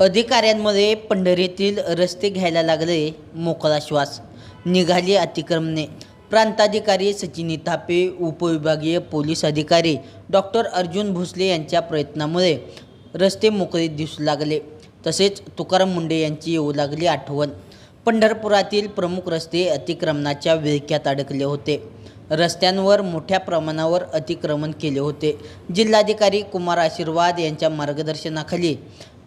अधिकाऱ्यांमध्ये पंढरीतील रस्ते घ्यायला लागले मोकळा श्वास. निघाली अतिक्रमणे. प्रांताधिकारी सचिनी थापे उपविभागीय पोलीस अधिकारी डॉक्टर अर्जुन भोसले यांच्या प्रयत्नामुळे रस्ते मोकळे दिसू लागले. तसेच तुकाराम मुंडे यांची येऊ लागली आठवण. पंढरपुरातील प्रमुख रस्ते अतिक्रमणाच्या विळख्यात अडकले होते. रस्त्यांवर मोठ्या प्रमाणावर अतिक्रमण केले होते. जिल्हाधिकारी कुमार आशीर्वाद यांच्या मार्गदर्शनाखाली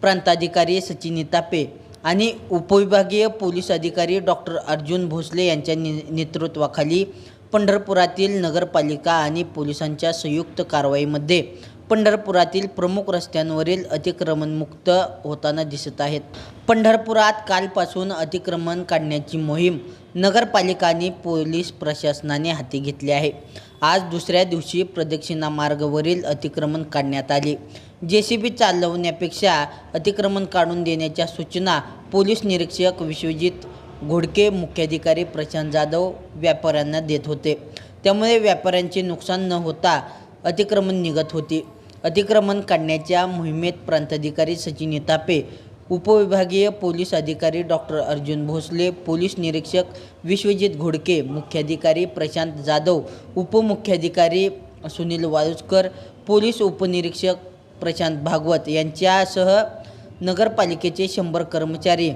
प्रांताधिकारी सचिनी तापे आणि उपविभागीय पोलीस अधिकारी डॉक्टर अर्जुन भोसले यांच्या नि नेतृत्वाखाली पंढरपुरातील नगरपालिका आणि पोलिसांच्या संयुक्त कारवाईमध्ये पंढरपुरातील प्रमुख रस्त्यांवरील अतिक्रमणमुक्त होताना दिसत आहेत. पंढरपुरात कालपासून अतिक्रमण काढण्याची मोहीम नगरपालिका आणि पोलीस प्रशासनाने हाती घेतली आहे. आज दुसऱ्या दिवशी प्रदक्षिणा मार्गावरील अतिक्रमण काढण्यात आले. जे सी बी चालवण्यापेक्षा अतिक्रमण काढून देण्याच्या सूचना पोलीस निरीक्षक विश्वजित घोडके मुख्याधिकारी प्रशांत जाधव व्यापाऱ्यांना देत होते. त्यामुळे व्यापाऱ्यांचे नुकसान न होता अतिक्रमण निघत होते. अतिक्रमण काढण्याच्या मोहिमेत प्रांताधिकारी सचिन तापे उपविभागीय पोलीस अधिकारी डॉक्टर अर्जुन भोसले पोलीस निरीक्षक विश्वजित घोडके मुख्याधिकारी प्रशांत जाधव उपमुख्याधिकारी सुनील वाळुसकर पोलीस उपनिरीक्षक प्रशांत भागवत यांच्यासह नगरपालिकेचे शंभर कर्मचारी.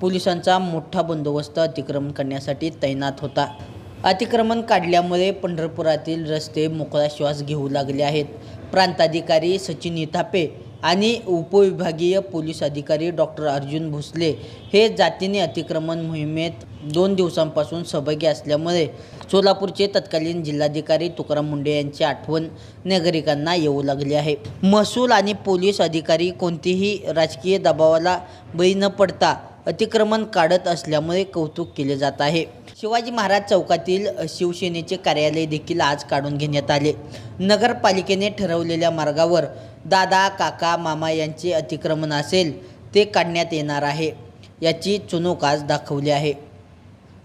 पोलिसांचा मोठा बंदोबस्त अतिक्रमण करण्यासाठी तैनात होता. अतिक्रमण काढल्यामुळे पंढरपुरातील रस्ते मोकळा श्वास घेऊ लागले आहेत. प्रांताधिकारी सचिन इथापे आणि उपविभागीय पोलीस अधिकारी डॉक्टर अर्जुन भोसले हे जातीने अतिक्रमण मोहिमेत दोन दिवसांपासून सहभागी असल्यामुळे सोलापूरचे तत्कालीन जिल्हाधिकारी तुकाराम मुंडे यांची आठवण नागरिकांना येऊ लागली आहे. महसूल आणि पोलीस अधिकारी कोणतेही राजकीय दबावाला बळी न पडता अतिक्रमण काढत असल्यामुळे कौतुक केले जात आहे. शिवाजी महाराज चौकातील शिवसेनेचे कार्यालय देखील आज काढून घेण्यात आले. नगरपालिकेने ठरवलेल्या मार्गावर दादा काका मामा यांचे अतिक्रमण असेल ते काढण्यात येणार आहे. याची चुणूक आज दाखवली आहे.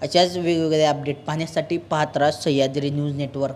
अशाच वेगवेगळे अपडेट पाहण्यासाठी पाहत राहा सह्याद्री न्यूज नेटवर्क.